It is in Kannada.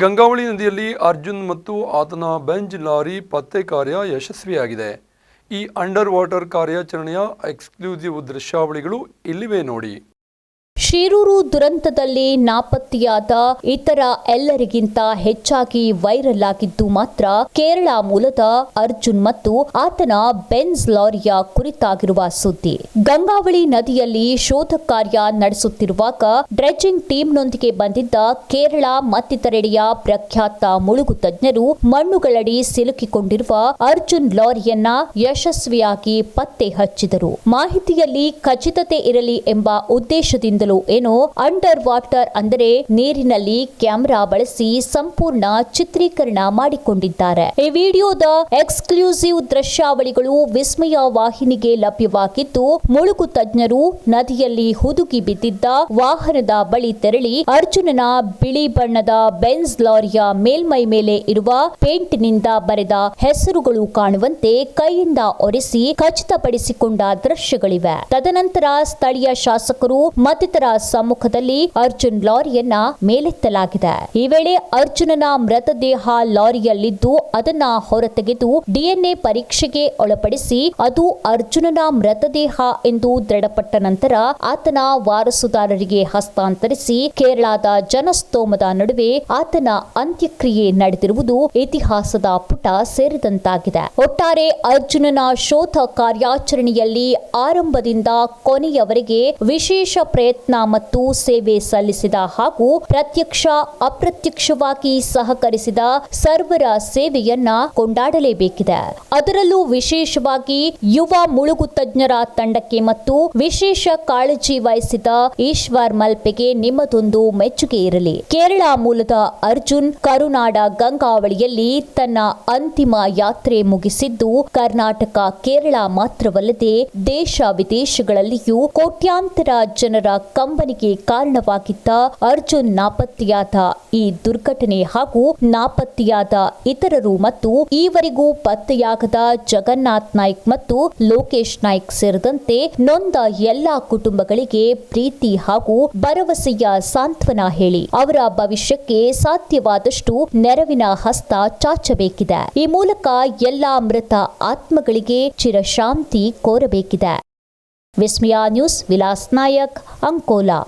ಗಂಗಾವಳಿ ನದಿಯಲ್ಲಿ ಅರ್ಜುನ್ ಮತ್ತು ಆತನ ಬೆಂಜ್ ಲಾರಿ ಪತ್ತೆ ಕಾರ್ಯ ಯಶಸ್ವಿಯಾಗಿದೆ. ಈ ಅಂಡರ್ ವಾಟರ್ ಕಾರ್ಯಾಚರಣೆಯ ಎಕ್ಸ್ಕ್ಲೂಸಿವ್ ದೃಶ್ಯಾವಳಿಗಳು ಇಲ್ಲಿವೆ ನೋಡಿ. ಶಿರೂರು ದುರಂತದಲ್ಲಿ ನಾಪತ್ತೆಯಾದ ಇತರ ಎಲ್ಲರಿಗಿಂತ ಹೆಚ್ಚಾಗಿ ವೈರಲ್ ಆಗಿದ್ದು ಮಾತ್ರ ಕೇರಳ ಮೂಲದ ಅರ್ಜುನ್ ಮತ್ತು ಆತನ ಬೆನ್ಸ್ ಲಾರಿಯ ಕುರಿತಾಗಿರುವ ಸುದ್ದಿ. ಗಂಗಾವಳಿ ನದಿಯಲ್ಲಿ ಶೋಧ ಕಾರ್ಯ ನಡೆಸುತ್ತಿರುವಾಗ ಡ್ರೆಡ್ಜಿಂಗ್ ಟೀಮ್ನೊಂದಿಗೆ ಬಂದಿದ್ದ ಕೇರಳ ಮತ್ತಿತರೆಡೆಯ ಪ್ರಖ್ಯಾತ ಮುಳುಗು ತಜ್ಞರು ಮಣ್ಣುಗಳಡಿ ಸಿಲುಕಿಕೊಂಡಿರುವ ಅರ್ಜುನ್ ಲಾರಿಯನ್ನ ಯಶಸ್ವಿಯಾಗಿ ಪತ್ತೆ ಹಚ್ಚಿದರು. ಮಾಹಿತಿಯಲ್ಲಿ ಖಚಿತತೆ ಇರಲಿ ಎಂಬ ಉದ್ದೇಶದಿಂದಲೂ ಏನೋ ಅಂಡರ್ ವಾಟರ್ ಅಂದರೆ ನೀರಿನಲ್ಲಿ ಕ್ಯಾಮೆರಾ ಬಳಸಿ ಸಂಪೂರ್ಣ ಚಿತ್ರೀಕರಣ ಮಾಡಿಕೊಂಡಿದ್ದಾರೆ. ಈ ವಿಡಿಯೋದ ಎಕ್ಸ್ಕ್ಲೂಸಿವ್ ದೃಶ್ಯಾವಳಿಗಳು ವಿಸ್ಮಯ ವಾಹಿನಿಗೆ ಲಭ್ಯವಾಗಿದ್ದು, ಮುಳುಗು ತಜ್ಞರು ನದಿಯಲ್ಲಿ ಹುದುಗಿ ಬಿದ್ದಿದ್ದ ವಾಹನದ ಬಳಿ ತೆರಳಿ ಅರ್ಜುನನ ಬಿಳಿ ಬಣ್ಣದ ಬೆನ್ಸ್ ಲಾರಿಯ ಮೇಲ್ಮೈ ಮೇಲೆ ಇರುವ ಪೇಂಟ್ನಿಂದ ಬರೆದ ಹೆಸರುಗಳು ಕಾಣುವಂತೆ ಕೈಯಿಂದ ಒರೆಸಿ ಖಚಿತಪಡಿಸಿಕೊಂಡ ದೃಶ್ಯಗಳಿವೆ. ತದನಂತರ ಸ್ಥಳೀಯ ಶಾಸಕರು ಮತ್ತಿತರ ಸಮ್ಮುಖದಲ್ಲಿ ಅರ್ಜುನ್ ಲಾರಿಯನ್ನ ಮೇಲೆತ್ತಲಾಗಿದೆ. ಈ ವೇಳೆ ಅರ್ಜುನನ ಮೃತದೇಹ ಲಾರಿಯಲ್ಲಿದ್ದು ಅದನ್ನ ಹೊರತೆಗೆದು ಡಿಎನ್ಎ ಪರೀಕ್ಷೆಗೆ ಒಳಪಡಿಸಿ ಅದು ಅರ್ಜುನನ ಮೃತದೇಹ ಎಂದು ದೃಢಪಟ್ಟ ನಂತರ ಆತನ ವಾರಸುದಾರರಿಗೆ ಹಸ್ತಾಂತರಿಸಿ ಕೇರಳದ ಜನಸ್ತೋಮದ ನಡುವೆ ಆತನ ಅಂತ್ಯಕ್ರಿಯೆ ನಡೆದಿರುವುದು ಇತಿಹಾಸದ ಪುಟ ಸೇರಿದಂತಾಗಿದೆ. ಒಟ್ಟಾರೆ ಅರ್ಜುನನ ಶೋಧ ಕಾರ್ಯಾಚರಣೆಯಲ್ಲಿ ಆರಂಭದಿಂದ ಕೊನೆಯವರೆಗೆ ವಿಶೇಷ ಪ್ರಯತ್ನ ಮತ್ತು ಸೇವೆ ಸಲ್ಲಿಸಿದ ಹಾಗೂ ಪ್ರತ್ಯಕ್ಷ, ಅಪ್ರತ್ಯಕ್ಷವಾಗಿ ಸಹಕರಿಸಿದ ಸರ್ವರ ಸೇವೆಯನ್ನ ಕೊಂಡಾಡಲೇಬೇಕಿದೆ. ಅದರಲ್ಲೂ ವಿಶೇಷವಾಗಿ ಯುವ ಮುಳುಗು ತಜ್ಞರ ತಂಡಕ್ಕೆ ಮತ್ತು ವಿಶೇಷ ಕಾಳಜಿ ವಹಿಸಿದ ಈಶ್ವರ್ ಮಲ್ಪೆಗೆ ನಿಮ್ಮದೊಂದು ಮೆಚ್ಚುಗೆ ಇರಲಿ. ಕೇರಳ ಮೂಲದ ಅರ್ಜುನ್ ಕರುನಾಡ ಗಂಗಾವಳಿಯಲ್ಲಿ ತನ್ನ ಅಂತಿಮ ಯಾತ್ರೆ ಮುಗಿಸಿದ್ದು ಕರ್ನಾಟಕ, ಕೇರಳ ಮಾತ್ರವಲ್ಲದೆ ದೇಶ ವಿದೇಶಗಳಲ್ಲಿಯೂ ಕೋಟ್ಯಾಂತರ ಜನರ ಕಂಬನಿಗೆ ಕಾರಣವಾಗಿದ್ದ ಅರ್ಜುನ್ ನಾಪತ್ತೆಯಾದ ಈ ದುರ್ಘಟನೆ ಹಾಗೂ ನಾಪತ್ತೆಯಾದ ಇತರರು ಮತ್ತು ಈವರೆಗೂ ಪತ್ತೆಯಾಗದ ಜಗನ್ನಾಥ್ ನಾಯ್ಕ್ ಮತ್ತು ಲೋಕೇಶ್ ನಾಯ್ಕ್ ಸೇರಿದಂತೆ ನೊಂದ ಎಲ್ಲಾ ಕುಟುಂಬಗಳಿಗೆ ಪ್ರೀತಿ ಹಾಗೂ ಭರವಸೆಯ ಸಾಂತ್ವನ ಹೇಳಿ. ಅವರ ಭವಿಷ್ಯಕ್ಕೆ ಸಾಧ್ಯವಾದಷ್ಟು ನೆರವಿನ ಹಸ್ತ ಚಾಚಬೇಕಿದೆ. ಈ ಮೂಲಕ ಎಲ್ಲಾ ಮೃತ ಆತ್ಮಗಳಿಗೆ ಚಿರಶಾಂತಿ ಕೋರಬೇಕಿದೆ. ವಿಸ್ಮಯ ನ್ಯೂಸ್ ವಿಲಾಸ್ ನಾಯಕ್ ಅಂಕೋಲಾ